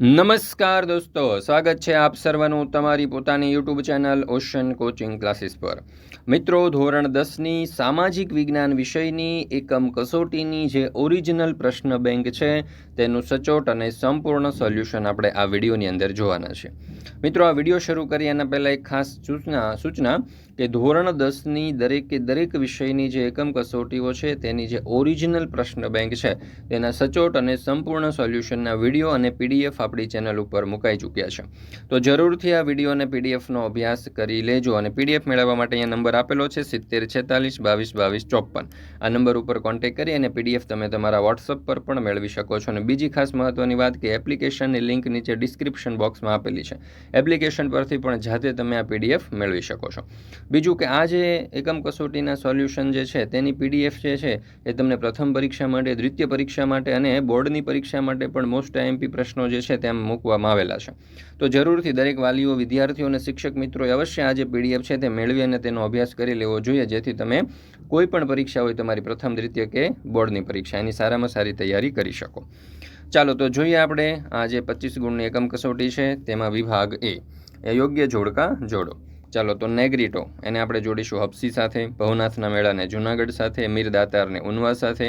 નમસ્કાર દોસ્તો, સ્વાગત છે આપ સર્વનું તમારી પોતાની YouTube channel Ocean coaching classes પર. મિત્રો, ધોરણ દસની સામાજિક વિજ્ઞાન વિષયની એકમ કસોટીની જે ઓરિજિનલ પ્રશ્ન બેંક છે, તેનું સચોટ અને સંપૂર્ણ સોલ્યુશન આપણે આ વિડીયોની અંદર જોવાના છે. મિત્રો, આ વીડિયો શરૂ કરી એના પહેલાં એક ખાસ સૂચના સૂચના. કે ધોરણ દસની દરેકે દરેક વિષયની જે એકમ કસોટીઓ છે, તેની જે ઓરિજિનલ પ્રશ્ન બેંક છે, તેના સચોટ અને સંપૂર્ણ સોલ્યુશનના વીડિયો અને પીડીએફ આપણી ચેનલ ઉપર મુકાઈ ચૂક્યા છે. તો જરૂરથી આ વીડિયો અને પીડીએફનો અભ્યાસ કરી લેજો અને પીડીએફ મેળવવા માટે અહીંયા નંબર આપેલો છે, સિત્તેર છેતાલીસ બાવીસ બાવીસ ચોપન આ નંબર ઉપર કોન્ટેક્ટ કરી અને પીડીએફ તમે તમારા વોટ્સઅપ પર પણ મેળવી શકો છો. અને બીજી ખાસ મહત્ત્વની વાત કે એપ્લિકેશનની લિંક નીચે ડિસ્ક્રિપ્શન બોક્સમાં આપેલી છે. એપ્લિકેશન પરથી પણ જાતે તમે આ પીડીએફ મેળવી શકો છો. બીજું કે આ જે એકમ કસોટીના સોલ્યુશન જે છે, તેની પીડીએફ જે છે, એ તમને પ્રથમ પરીક્ષા માટે, દ્વિતીય પરીક્ષા માટે અને બોર્ડની પરીક્ષા માટે પણ મોસ્ટ આઈએમપી પ્રશ્નો જે છે, તેમ મૂકવામાં આવેલા છે. તો જરૂરથી દરેક વાલીઓ, વિદ્યાર્થીઓ અને શિક્ષક મિત્રોએ અવશ્ય આ જે પીડીએફ છે, તે મેળવી અને તેનો અભ્યાસ કરી લેવો જોઈએ, જેથી તમે કોઈ પણ પરીક્ષા હોય તમારી પ્રથમ, દ્વિતીય કે બોર્ડની પરીક્ષા, એની સારામાં સારી તૈયારી કરી શકો. ચાલો, તો જોઈએ આપણે આ જે પચીસ ગુણની એકમ કસોટી છે, તેમાં વિભાગ એ. એ યોગ્ય જોડકા જોડો. ચાલો તો નેગ્રીટો, એને આપણે જોડીશું હપસી સાથે, ભવનાથના મેળાને જૂનાગઢ સાથે મીર દાતારને ઉનવા સાથે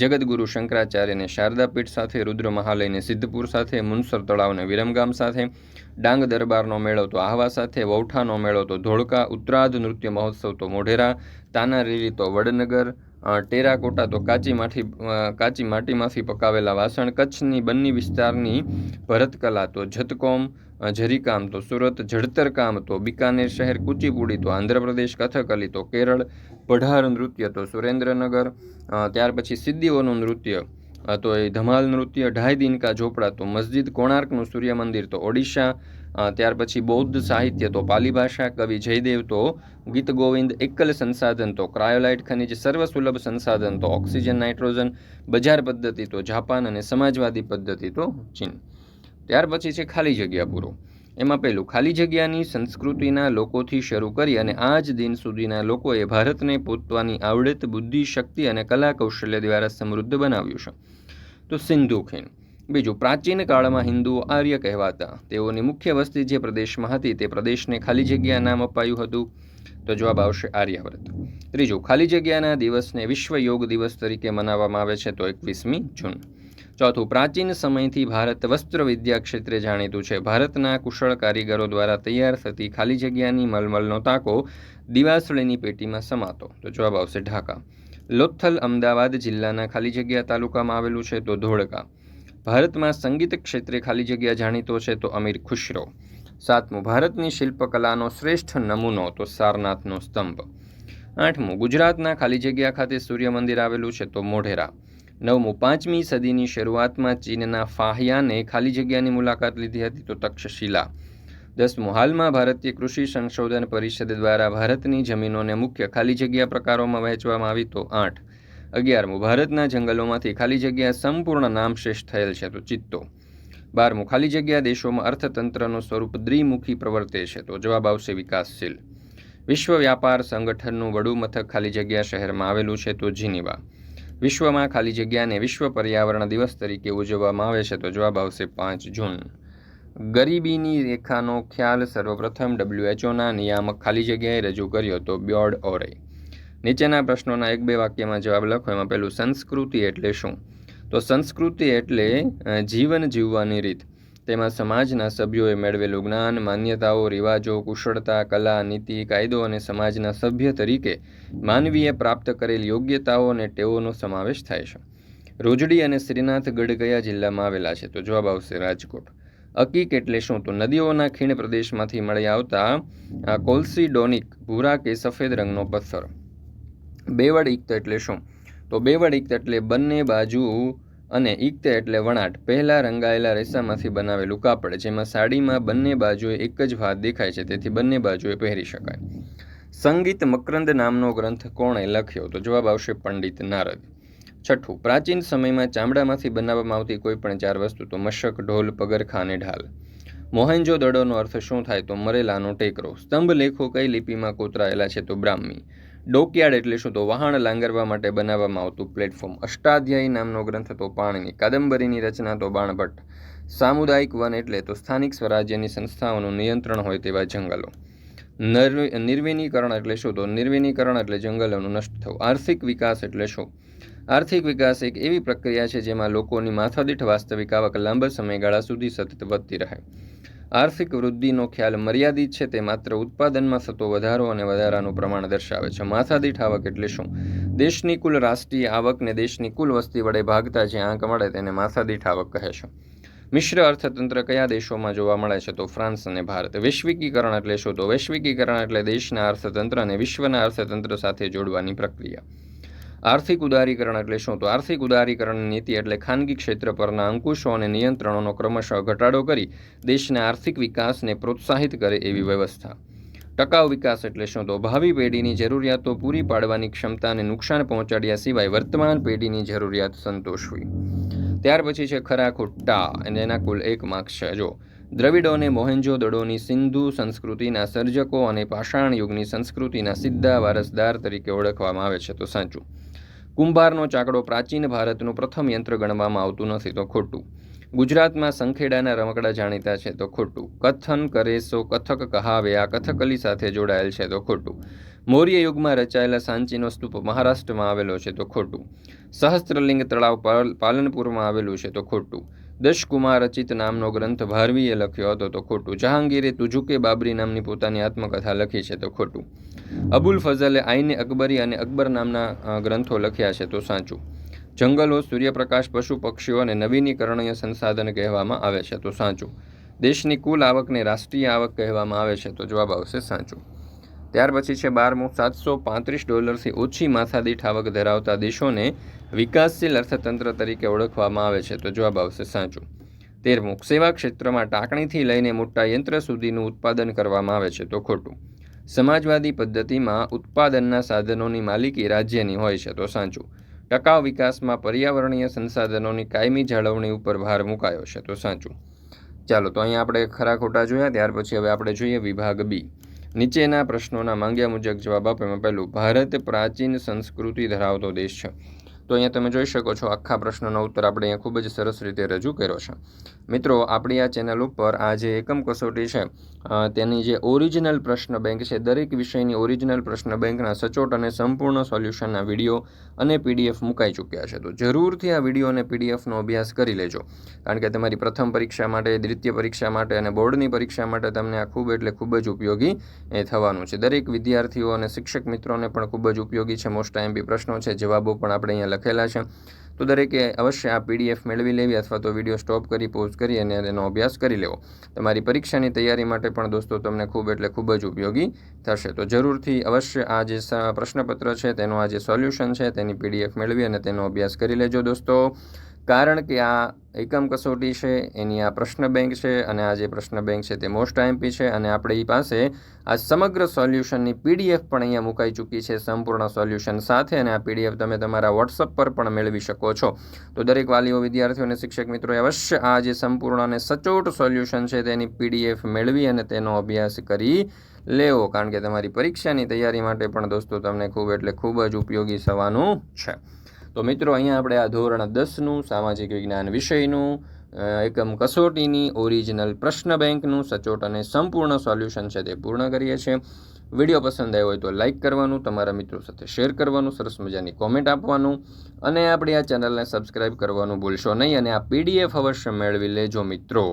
જગતગુરુ શંકરાચાર્યને શારદાપીઠ સાથે રુદ્ર મહાલયને સિદ્ધપુર સાથે, મુનસર તળાવને વિરમગામ સાથે, ડાંગ દરબારનો મેળો તો આહવા સાથે, વૌઠાનો મેળો તો ધોળકા ઉત્તરાધ નૃત્ય મહોત્સવ તો મોઢેરા, તાનારીરી તો વડનગર ટેરાકોટા તો કાચી માઠી કાચી માટીમાંથી પકાવેલા વાસણ, કચ્છની બન્ની વિસ્તારની ભરતકલા તો જતકોમ જરીકામ તો સુરત જડતર કામ તો બિકાનેર શહેર, કુચીપુડી તો આંધ્રપ્રદેશ, કથકલી તો કેરળ, પઢાર નૃત્ય તો સુરેન્દ્રનગર ત્યાર પછી સિદ્ધિઓનું નૃત્ય તો એ ધમાલ નૃત્ય ઢાઈ દિનકા ઝોપડા તો મસ્જિદ કોણાર્કનું સૂર્ય મંદિર તો ઓડિશા. ત્યાર પછી બૌદ્ધ સાહિત્ય તો પાલી ભાષા, કવિ જયદેવ તો ગીત ગોવિંદ, એકલ સંસાધન તો ક્રાયોલાઇટ ખનિજ, સર્વસુલભ સંસાધન તો ઓક્સિજન, નાઇટ્રોજન, બજાર પદ્ધતિ તો જાપાન અને સમાજવાદી પદ્ધતિ તો ચીન. ત્યાર પછી છે ખાલી જગ્યા પૂરો. એમાં પહેલું, ખાલી જગ્યાની સંસ્કૃતિના લોકોથી શરૂ કરી અને આજ દિન સુધીના લોકોએ ભારતને પોતાની આવડત, બુદ્ધિ, શક્તિ અને કલા કૌશલ્ય દ્વારા સમૃદ્ધ બનાવ્યું છે. તો સિંધુ ખીણ. બીજું, પ્રાચીન કાળમાં હિન્દુઓ આર્ય કહેવાતા. તેઓની મુખ્ય વસ્તી જે પ્રદેશમાં હતી, તે પ્રદેશને ખાલી જગ્યા નામ અપાયું હતું. તો જવાબ આવશે આર્યવ્રત. ત્રીજું, ખાલી જગ્યાના દિવસને વિશ્વ યોગ દિવસ તરીકે મનાવવામાં આવે છે, તો એકવીસમી જૂન. ચોથું, પ્રાચીન સમયથી ભારત વસ્ત્ર વિદ્યા ક્ષેત્રે જાણીતું છે. ભારતના કુશળ કારીગરો દ્વારા તૈયાર થતી ખાલી જગ્યાની મલમલનો તાકો દિવાસળીની પેટીમાં સમાતો. તો જવાબ આવશે ઢાકા. લોથલ અમદાવાદ જિલ્લાના ખાલી જગ્યા તાલુકામાં આવેલું છે તો ધોળકા. ભારતમાં સંગીત ક્ષેત્રે ખાલી જગ્યા જાણીતો છે તો અમીર ખુશરો. સાતમું, ભારતની શિલ્પકલાનો શ્રેષ્ઠ નમૂનો તો સારનાથનો સ્તંભ. આઠમું, ગુજરાતના ખાલી જગ્યા ખાતે સૂર્ય મંદિર આવેલું છે તો મોઢેરા. નવમું, પાંચમી સદીની શરૂઆતમાં ચીનના ફાહિયાને ખાલી જગ્યાની મુલાકાત લીધી હતી તો તક્ષશિલા. દસમું, હાલમાં ભારતીય કૃષિ સંશોધન પરિષદ દ્વારા ભારતની જમીનોને મુખ્ય ખાલી જગ્યા પ્રકારોમાં વહેંચવામાં આવી તો આઠ. અગિયારમું, ભારતના જંગલોમાંથી ખાલી જગ્યા સંપૂર્ણ નામશેષ થયેલ છે તો ચિત્તો બારમું, ખાલી જગ્યા દેશોમાં અર્થતંત્રનું સ્વરૂપ દ્વિમુખી પ્રવર્તે છે તો જવાબ આવશે વિકાસશીલ. વિશ્વ વ્યાપાર સંગઠનનું વડું મથક ખાલી જગ્યા શહેરમાં આવેલું છે તો જીનીવા. વિશ્વમાં ખાલી જગ્યાને વિશ્વ પર્યાવરણ દિવસ તરીકે ઉજવવામાં આવે છે, તો જવાબ આવશે પાંચ જૂન. ગરીબીની રેખાનો ખ્યાલ સર્વપ્રથમ ડબ્લ્યુએચઓના નિયામક ખાલી જગ્યાએ રજૂ કર્યો, તો બ્યોર્ડ ઓરે. નીચેના પ્રશ્નોના એક બે વાક્યમાં જવાબ લખો, એમાં પહેલું સંસ્કૃતિ એટલે શું? તો સંસ્કૃતિ એટલે જીવન જીવવાની રીત. તેમાં સમાજના સભ્યોએ મેળવેલું જ્ઞાન, માન્યતાઓ, રિવાજો, કુશળતા, કલા, નીતિ, કાયદો અને સમાજના સભ્ય તરીકે માનવીએ પ્રાપ્ત કરેલ યોગ્યતાઓ અને ટેવોનો સમાવેશ થાય છે. રોજડી અને શ્રીનાથગઢ કયા જિલ્લામાં આવેલા છે. તો જવાબ આવશે રાજકોટ. અકીક એટલે શું? તો નદીઓના ખીણ પ્રદેશમાંથી મળી આવતા કોલ્સીડોનિક ભૂરા કે સફેદ રંગનો પથ્થર. બેવડ ઇક્ત એટલે શું? તો બેવડ ઇક્ત એટલે બંને બાજુ અને ઇક્ત એટલે વણાટ, પહેલાં રંગાયેલા રેસામાંથી બનાવેલું કાપડ, જેમાં સાડીમાં બંને બાજુએ એક જ ભાત દેખાય છે, તેથી બંને બાજુએ પહેરી શકાય. સંગીત મકરંદ નામનો ગ્રંથ કોણે લખ્યો? તો જવાબ આવશે પંડિત નારદ. છઠ્ઠું, પ્રાચીન સમયમાં ચામડામાંથી બનાવવામાં આવતી કોઈ પણ ચાર વસ્તુ, તો મશક, ઢોલ, પગરખા અને ઢાલ. મોહેન્જો દડોનો અર્થ શું થાય? તો મરેલાનો ટેકરો. સ્તંભ લેખો કઈ લિપિમાં કોતરાયેલા છે? તો બ્રાહ્મી. ડોકયાર્ડ એટલે શું? તો વહાણ લાંગરવા માટે બનાવવામાં આવતું પ્લેટફોર્મ અષ્ટાધ્યાયી નામનો ગ્રંથ, તો પાણીની કાદંબરીની રચના, તો બાણભટ્ટ. સામુદાયિક વન એટલે તો સ્થાનિક સ્વરાજ્યની સંસ્થાઓનું નિયંત્રણ હોય તેવા જંગલો. નર, નિર્વિનીકરણ એટલે શું? તો નિર્વિનીકરણ એટલે જંગલોનું નષ્ટ થવું. આર્થિક વિકાસ એટલે શું? આર્થિક વિકાસ એક એવી પ્રક્રિયા છે જેમાં લોકોની માથાદીઠ વાસ્તવિક આવક લાંબા સમયગાળા સુધી સતત વધતી રહે. આર્થિક વૃદ્ધિનો ખ્યાલ મર્યાદિત છે, તે માત્ર ઉત્પાદનમાં થતો વધારો અને વધારાનું પ્રમાણ દર્શાવે છે. માથાદીઠ આવક એટલે શું? દેશની કુલ રાષ્ટ્રીય આવકને દેશની કુલ વસ્તી વડે ભાગતા જે આંક મળે તેને માથાદીઠ આવક કહે છે. મિશ્ર અર્થતંત્ર કયા દેશોમાં જોવા મળે છે? તો ફ્રાન્સ અને ભારત. વૈશ્વિકીકરણ એટલે શું? તો વૈશ્વિકીકરણ એટલે દેશના અર્થતંત્રને વિશ્વના અર્થતંત્ર સાથે જોડવાની પ્રક્રિયા. આર્થિક ઉદારીકરણ એટલે શું? તો આર્થિક ઉદારીકરણ નીતિ એટલે ખાનગી ક્ષેત્ર પરના અંકુશો અને નિયંત્રણોનો ક્રમશઃ ઘટાડો કરી દેશના આર્થિક વિકાસને પ્રોત્સાહિત કરે એવી વ્યવસ્થા. ટકાઉ વિકાસ એટલે શું? તો ભાવિ પેઢીની જરૂરિયાતો પૂરી પાડવાની ક્ષમતાને નુકસાન પહોંચાડ્યા સિવાય વર્તમાન પેઢીની જરૂરિયાત સંતોષવી ત્યાર પછી છે ખરા ખોટા અને એના કુલ એક માર્ક્સ છે. જો, દ્રવિડોને મોહેન્જો દડોની સિંધુ સંસ્કૃતિના સર્જકો અને પાષાણ યુગની સંસ્કૃતિના સીધા વારસદાર તરીકે ઓળખવામાં આવે છે. તો સાચું. કુંભારનો ચાકડો પ્રાચીન ભારતનું પ્રથમ યંત્ર ગણવામાં આવતું નથી તો ખોટું. ગુજરાતમાં સંખેડાના રમકડા જાણીતા છે તો ખોટું. કથન કરે સો કથક કહાવે, આ કથકલી સાથે જોડાયેલ છે તો ખોટું. મૌર્ય યુગમાં રચાયેલા સાંચીનો સ્તૂપ મહારાષ્ટ્રમાં આવેલો છે તો ખોટું. સહસ્ત્રલિંગ તળાવ પાલનપુરમાં આવેલું છે તો ખોટું. દશકુમાર રચિત નામનો ગ્રંથ ભારવીએ લખ્યો હતો તો ખોટું. જહાંગીરે તુજુકે બાબરી નામની પોતાની આત્મકથા લખી છે તો ખોટું. અબુલ ફઝલે આઈને અકબરી અને અકબર નામના ગ્રંથો લખ્યા છે તો સાચું. જંગલો, સૂર્યપ્રકાશ, પશુ પક્ષીઓ અને નવીનીકરણીય સંસાધન કહેવામાં આવે છે તો સાચું. દેશની કુલ આવકને રાષ્ટ્રીય આવક કહેવામાં આવે છે તો જવાબ આવશે સાચું. ત્યાર પછી છે બારમું, સાતસો પાંત્રીસ ડોલરથી ઓછી માથાદીઠ આવક ધરાવતા દેશોને વિકાસશીલ અર્થતંત્ર તરીકે ઓળખવામાં આવે છે, તો જવાબ આવશે સાચું. તેરમું સેવા ક્ષેત્રમાં ટાંકણીથી લઈને મોટા યંત્ર સુધીનું ઉત્પાદન કરવામાં આવે છે, તો ખોટું. સમાજવાદી પદ્ધતિમાં ઉત્પાદનના સાધનોની માલિકી રાજ્યની હોય છે, તો સાચું. ટકાઉ વિકાસમાં પર્યાવરણીય સંસાધનોની કાયમી જાળવણી ઉપર ભાર મુકાયો છે, તો સાચું. ચાલો, તો અહીંયા આપણે ખરા ખોટા જોયા, ત્યાર પછી હવે આપણે જોઈએ વિભાગ બી. નીચેના પ્રશ્નોના માંગ્યા મુજબ જવાબ આપો, એમાં પહેલું, ભારત પ્રાચીન સંસ્કૃતિ ધરાવતો દેશ છે. તો અહીંયા તમે જોઈ શકો છો આખા પ્રશ્નનો ઉત્તર આપણે અહીંયા ખૂબ જ સરસ રીતે રજૂ કર્યો છે. મિત્રો, આપણી આ ચેનલ ઉપર આ જે એકમ કસોટી છે તેની જે ઓરિજિનલ પ્રશ્ન બેંક છે, દરેક વિષયની ઓરિજિનલ પ્રશ્ન બેંકના સચોટ અને સંપૂર્ણ સોલ્યુશનના વીડિયો અને પીડીએફ મુકાઈ ચૂક્યા છે. તો જરૂરથી આ વીડિયો અને પીડીએફનો અભ્યાસ કરી લેજો. કારણ કે તમારી પ્રથમ પરીક્ષા માટે, દ્વિતીય પરીક્ષા માટે અને બોર્ડની પરીક્ષા માટે તમને આ ખૂબ એટલે ખૂબ જ ઉપયોગી થવાનું છે. દરેક વિદ્યાર્થીઓ અને શિક્ષક મિત્રોને પણ ખૂબ જ ઉપયોગી છે. મોસ્ટ બી પ્રશ્નો છે, જવાબો પણ આપણે અહીંયા લખેલા છે. તો દરેકે અવશ્ય આ પીડીએફ મેળવી લેવી અથવા તો વીડિયો સ્ટોપ કરી, પોઝ કરી અને તેનો અભ્યાસ કરી લેવો. તમારી પરીક્ષાની તૈયારી માટે પણ દોસ્તો તમને ખૂબ એટલે ખૂબ જ ઉપયોગી થશે. તો જરૂરથી અવશ્ય આ જે પ્રશ્નપત્ર છે, તેનું આ જે સોલ્યુશન છે, તેની પીડીએફ મેળવી અને તેનો અભ્યાસ કરી લેજો દોસ્તો. કારણ કે આ એકમ કસોટી છે, એની આ પ્રશ્ન બેંક છે અને આ જે પ્રશ્ન બેંક છે તે મોસ્ટ આઈએમપી છે અને આપણી પાસે આ સમગ્ર સોલ્યુશનની પીડીએફ પણ અહીંયા મુકાઈ ચૂકી છે, સંપૂર્ણ સોલ્યુશન સાથે અને આ પીડીએફ તમે તમારા વોટ્સઅપ પર પણ મેળવી શકો છો. તો દરેક વાલીઓ, વિદ્યાર્થીઓ અને શિક્ષક મિત્રોએ અવશ્ય આ જે સંપૂર્ણ અને સચોટ સોલ્યુશન છે તેની પીડીએફ મેળવી અને તેનો અભ્યાસ કરી લેવો. કારણ કે તમારી પરીક્ષાની તૈયારી માટે પણ દોસ્તો, તમને ખૂબ એટલે ખૂબ જ ઉપયોગી થવાનું છે. તો મિત્રો, અહીંયા આપણે આ ધોરણ દસનું સામાજિક વિજ્ઞાન વિષયનું એકમ કસોટીની ઓરિજિનલ પ્રશ્ન બેંકનું સચોટ અને સંપૂર્ણ સોલ્યુશન છે તે પૂર્ણ કરીએ છીએ. વીડિયો પસંદ આવ્યો હોય તો લાઇક કરવાનું, તમારા મિત્રો સાથે શેર કરવાનું, સરસ મજાની કોમેન્ટ આપવાનું અને આપણી આ ચેનલને સબસ્ક્રાઇબ કરવાનું ભૂલશો નહીં અને આ પીડીએફ અવશ્ય મેળવી લેજો મિત્રો.